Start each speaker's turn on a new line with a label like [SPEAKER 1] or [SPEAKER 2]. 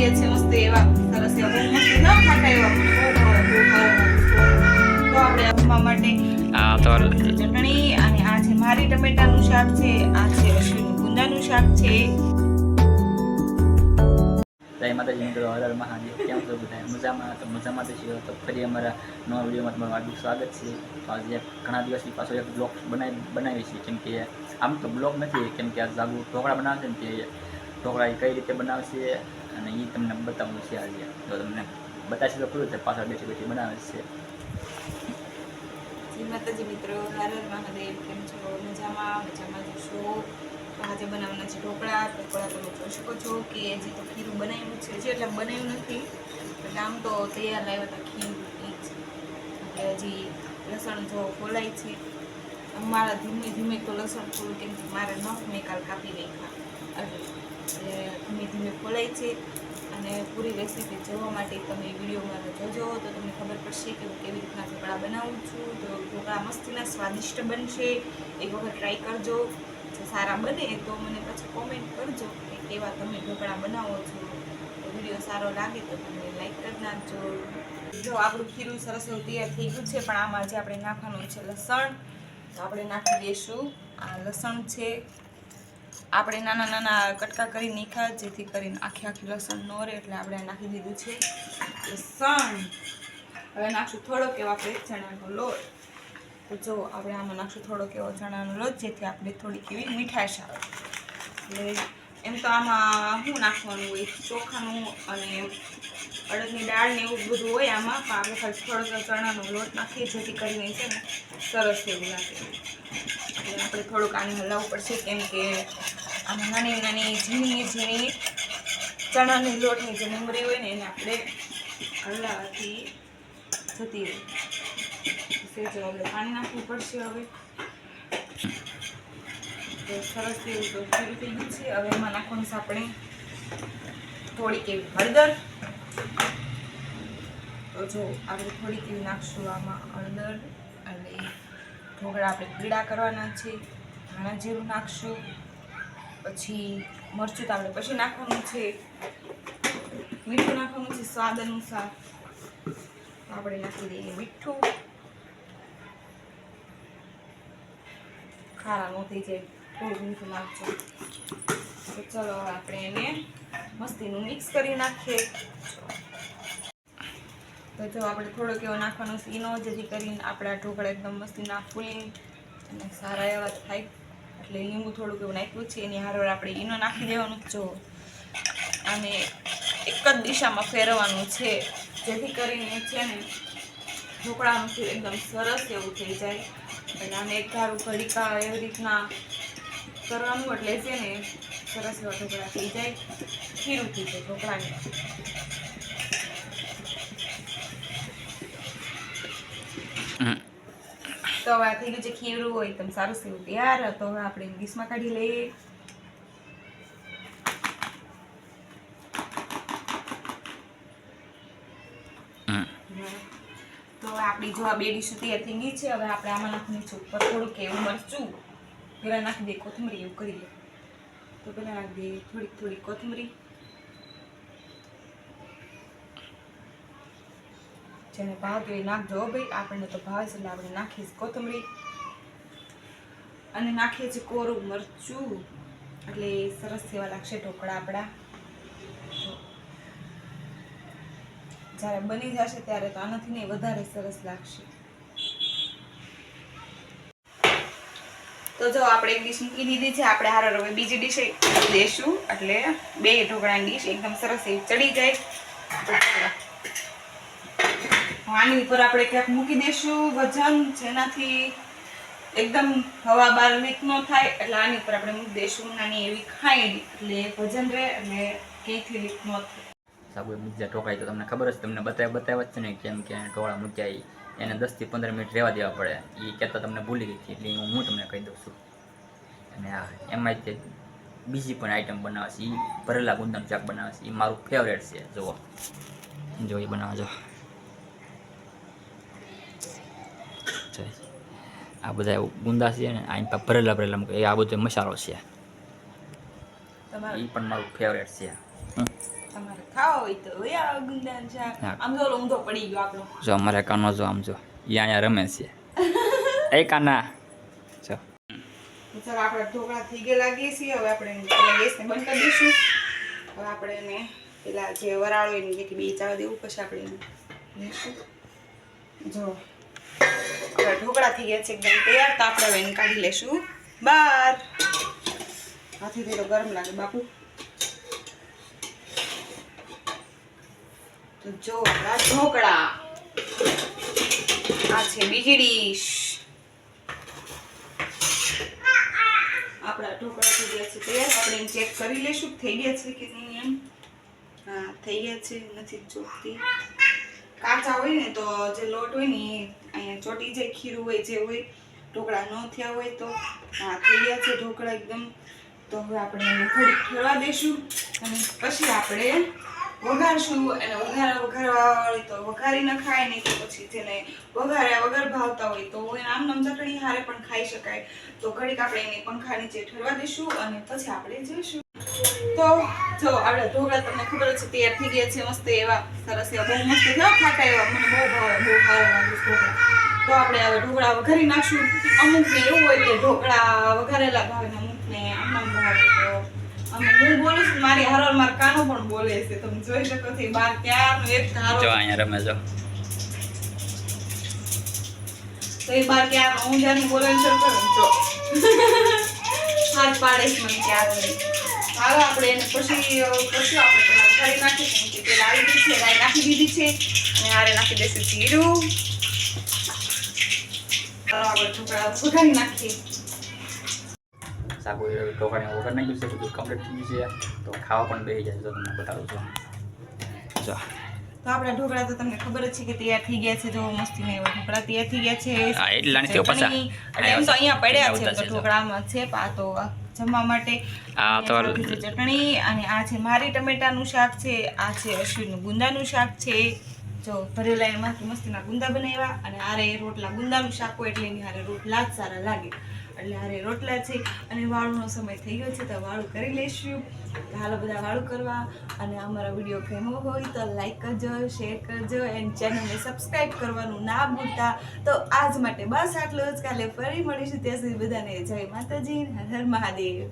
[SPEAKER 1] બનાવીએ છીએ મસ્ત એવા સરસ એવા મસ્ત ન ખાટા એવા બહુ ભાવે, બહુ ભાવે. તો આપણે આપવા માટે
[SPEAKER 2] આ તો
[SPEAKER 1] ચટણી અને આ છે મારી ટમેટાનું શાક છે આ છે અશ્વિનું ગુંદાનું શાક છે.
[SPEAKER 2] જય માતાજી મિત્રો હર મહાદેવ કેમ છો બધા મજામાં? તો મજામાં તો છીએ. તો ફરી અમારા નવા વિડીયોમાં તમારું હાર્દિક સ્વાગત છે. તો આજે ઘણા દિવસથી પાછો એક બ્લોગ બનાવી બનાવી છીએ. કેમ કે આમ તો બ્લોગ નથી કેમ કે આ જાગુ ઢોકળા બનાવે ને તે ઢોકળા એ કઈ રીતે બનાવશે અને એ તમને બતાવવાનું છે આજે. તો તમને બતાવશે તો ખરું છે પાછળ બેઠી બેઠી બનાવે છે.
[SPEAKER 1] શ્રી માતાજી મિત્રો, હર મહાદેવ, કેમ છો? મજામાં? મજામાં જશો આજે બનાવવાના છે ઢોકળા. ઢોકળા તમે જોઈ શકો છો કે હજી તો ખીરું બનાવ્યું છે, હજી એટલે બનાવ્યું નથી. એટલે આમ તો તૈયાર લાવ્યા હતા ખીરું જ. એટલે હજી લસણ જો ખોલાય છે. મારા ધીમે ધીમે તો લસણ થોડું કેમ કે મારે નખ મેં કાલ કાપી નાખ્યા. છે અને પૂરી રેસીપી જોવા માટે તમે વિડીયોમાં જોજો તો તમને ખબર પડશે કે હું કેવી રીતના ઢોકળા બનાવું છું. તો ઢોકળા મસ્તીના સ્વાદિષ્ટ બનશે. એક વખત ટ્રાય કરજો. જો સારા બને તો મને પછી કોમેન્ટ કરજો કે કેવા તમે ઢોકળા બનાવો છો. વીડિયો સારો લાગે તો તમે લાઈક કરી નાખજો. જો આપણું ખીરું સરસ તૈયાર થઈ ગયું છે, પણ આમાં જે આપણે નાખવાનું છે લસણ, તો આપણે નાખી દઈશું. આ લસણ છે આપણે નાના નાના કટકા કરી નીખા જેથી કરીને આખી આખી લસણ ન રહે એટલે આપણે નાખી દીધું છે લસણ. હવે નાખશું થોડોક એવો આપણે ચણાનો લોટ. તો જો આપણે આમાં નાખશું થોડોક એવો ચણાનો લોટ, જેથી આપણે થોડીક એવી મીઠાશ આવે. એટલે એમ તો આમાં શું નાખવાનું હોય ચોખાનું અને અડદની દાળ ને એવું બધું હોય આમાં, પણ આપણે ખાલી થોડોક ચણાનો લોટ નાખીએ, જેથી કરીને છે ને સરસ એવું લાગે. એટલે આપણે થોડુંક આને હલાવવું પડશે, કેમ કે આમાં નાની નાની ઝીણી ઝીણી ચણાની લોટની જે મમરી હોય ને એને આપણે હલાવાથી જતી હોય સેજો પાણી નાખવું પડશે હવે. તો સરસ એવું તો પૂરું થઈ ગયું છે. હવે એમાં નાખવાનું છે આપણે થોડીક એવી હળદર. તો જો આપણે થોડીક એવી નાખશું આમાં હળદર અને ઢોકળા આપણે પીળા કરવાના છે. ધાણા જીરું નાખશું. પછી મરચું તો આપણે પછી નાખવાનું છે. મીઠું નાખવાનું છે, સ્વાદ અનુસાર. આપણે નાખી દઈએ મીઠું. ખારા નો થઈ થોડું મીઠું નાખજો. તો ચલો આપણે એને મસ્તીનું મિક્સ કરી નાખીએ. તો જો આપણે થોડોક એવો નાખવાનો છે ઈનો જેથી કરીને આપણા ઢોકળા એકદમ મસ્તીના ફૂલી અને સારા એવા થાય. એટલે લીંબુ થોડુંક એવું નાખ્યું છે, એની હારોર આપણે ઈનો નાખી દેવાનું. જો અને એક જ દિશામાં ફેરવવાનું છે. જેથી કરીને છે ને ઢોકળાનું ખીર એકદમ સરસ એવું થઈ જાય. એટલે આને એક ધારું ઘડીકા એવી રીતના કરવાનું, એટલે છે ને સરસ એવા ઢોકળા થઈ જાય. ખીરું થઈ જાય ઢોકળાને. તો હવે આ થઈ ગયું છે ખીરું હોય તમે સારું સેવું તૈયાર. તો હવે આપણે ડીશમાં કાઢી લઈએ. તો આપણી જો આ બે ડીશ તૈયાર થઈ ગઈ છે હવે આપણે આમાં નાખવાની છે ઉપર થોડુંક એવું મરચું. પહેલાં નાખી દઈએ કોથમરી એવું કરી લે તો પહેલાં નાખી દઈએ થોડીક થોડીક કોથમરી. જેને ભાવતું એ નાખજો ભાઈ. આપણને તો ભાવે એટલે આપણે નાખીશ કોથમરી. અને નાખીએ છીએ કોરું મરચું. એટલે સરસ એવા લાગશે ઢોકળા આપણા. જ્યારે બની જશે ત્યારે તો આનાથી નહીં, વધારે સરસ લાગશે. તો જો, આપણે એક ડીશ મૂકી દીધી છે. આપણે હારો હવે બીજી ડીશ દેશું. એટલે બે ઢોકળાની ડીશ એકદમ સરસ એવી ચડી જાય. આની ઉપર આપણે ક્યાંક મૂકી દઈશું વજન જેનાથી એકદમ હવા બહાર લીક ન થાય, એટલે આની ઉપર આપણે મૂકી દઈશું નાની એવી ખાઈડી એટલે વજન રહે એટલે ક્યાંયથી લીક ન થાય.
[SPEAKER 2] સાબુ બીજા ઢોકળા તો તમને ખબર જ તમને બતાવ્યા બતાવ્યા જ છે ને કેમ કે ઢોકળા મૂક્યા એને દસથી પંદર મિનિટ રહેવા દેવા પડે. એ કહેતા તમને ભૂલી ગઈ હતી, એટલે હું હું તમને કહી દઉં છું. અને હા એમાં તે બીજી પણ આઈટમ બનાવે છે એ ભરેલા ગુંદાનું શાક બનાવે છે. એ મારું ફેવરેટ છે, જુઓ. જો એ બનાવે, જો. જો. આ બધા ગુંદા છે ને આ ભરેલા ભરેલા મૂકે. આ બધો મસાલો છે.
[SPEAKER 1] તમારે?
[SPEAKER 2] એ પણ મારું ફેવરેટ છે.
[SPEAKER 1] જો ઊંધો પડી ગયો આપણો.
[SPEAKER 2] જો અમારે કાનો જો આમ જો અહીંયા રમે છે. એ કાના. જો.
[SPEAKER 1] આપણે ઢોકળા થઈ ગયા લાગીએ છીએ હવે આપણે ગેસને બંધ કરી દઈશું. હવે આપણે એને પેલા જે વરાળો એની બે ચાવા દેવું પછી આપણે એને લેશું. જો. આપણા ઢોકળા થઈ ગયા છે, એકદમ તૈયાર. તો આપણે હવે એને કાઢી લેશું. બાર. હાથેથી તો ગરમ લાગે, બાપુ. તો જો ઢોકળા. આ છે બીજી ડીશ. આપણા ઢોકળા થઈ ગયા છે તૈયાર. આપણે એને ચેક કરી લેશું. થઈ ગયા છે કે નહીં એમ? હા, થઈ ગયા છે. નથી ચોટતી કાચા હોય ને તો જે લોટ હોય ને અહીંયા ચોટી જાય, ખીરું હોય, જે હોય, ઢોકળા ન થયા હોય તો. હા થઈ ગયા છે ઢોકળા એકદમ. તો હવે આપણે એને ઠરવા દઈશું અને પછી આપણે વઘારશું અને વઘાર વઘારવા વાળી તો વઘારી ન ખાય નહીં તો પછી જેને વઘાર્યા વગર ભાવતા હોય તો એને આમ નામ ચટણી હારે પણ ખાઈ શકાય. તો ઘડીક આપણે એને પંખા નીચે ઠરવા દઈશું અને પછી આપણે જઈશું. તો જો આપણે ઢોકળા તમને ખબર છે, તૈયાર થઈ ગયા છે મસ્ત એવા, સરસ એવા, બહુ મસ્ત કેવા ખાતા એવા, મને બહુ ભાવે બહુ ભાવે લાગે ઢોકળા. તો આપણે હવે ઢોકળા વઘારી નાખશું. અમુક એવું હોય કે ઢોકળા વઘારેલા ભાવે ને અમુકને આમ નામ ભાવે તો અમે હું બોલું મારી હારોર માર કાનો પણ બોલે છે. તમે જોઈ શકો છો બાર ક્યારનો એક ધારો
[SPEAKER 2] જો અહીંયા રમે જો.
[SPEAKER 1] તો એ બાર ક્યારનો? હું જ્યારે શરૂ કરું હાથ પાડે છે મને ક્યારે હાલો આપણે એને પછી પછી આપણે નાખીશું કે આવી ગઈ છે રાઈ નાખી દીધી છે. અને નાખી દેશે જીરું આપણે ઢોકળા વઘારી નાખીએ.
[SPEAKER 2] સાગુ ઢોકળાને વગર નાખ્યું છે બધું કમ્પ્લીટ થઈ ગયું છે તો ખાવા પણ બે જાય તો તમને બતાવું છું. જો.
[SPEAKER 1] તો આપણા ઢોકળા તો તમને ખબર જ છે કે તૈયાર થઈ ગયા છે જો મસ્તીને એવા ઢોકળા તૈયાર થઈ ગયા છે.
[SPEAKER 2] એટલા નથી, પાછા.
[SPEAKER 1] એમ તો અહીંયા પડ્યા છે તો ઢોકળામાં છે પા તો જમવા માટે.
[SPEAKER 2] આ તો
[SPEAKER 1] ચટણી અને આ છે મારી ટમેટાનું શાક છે આ છે અશ્વિનનું ગુંદાનું શાક છે. જો ભરેલા એમાંથી મસ્તીના ગુંદા બનાવ્યા અને આરે રોટલા ગુંદાનું શાક હોય એટલે એની હારે રોટલા જ સારા લાગે. એટલે હારે રોટલા છે અને વાળુનો સમય થઈ ગયો છે તો વાળું કરી લઈશું. હાલો બધા વાળું કરવા અને અમારા વીડિયો ગમ્યો હોય તો લાઈક કરજો શેર કરજો એન્ડ ચેનલને સબસ્ક્રાઈબ કરવાનું ના ભૂલતા. તો આજ માટે બસ આટલું જ. કાલે ફરી મળીશું ત્યાં સુધી બધાને જય માતાજી હર મહાદેવ.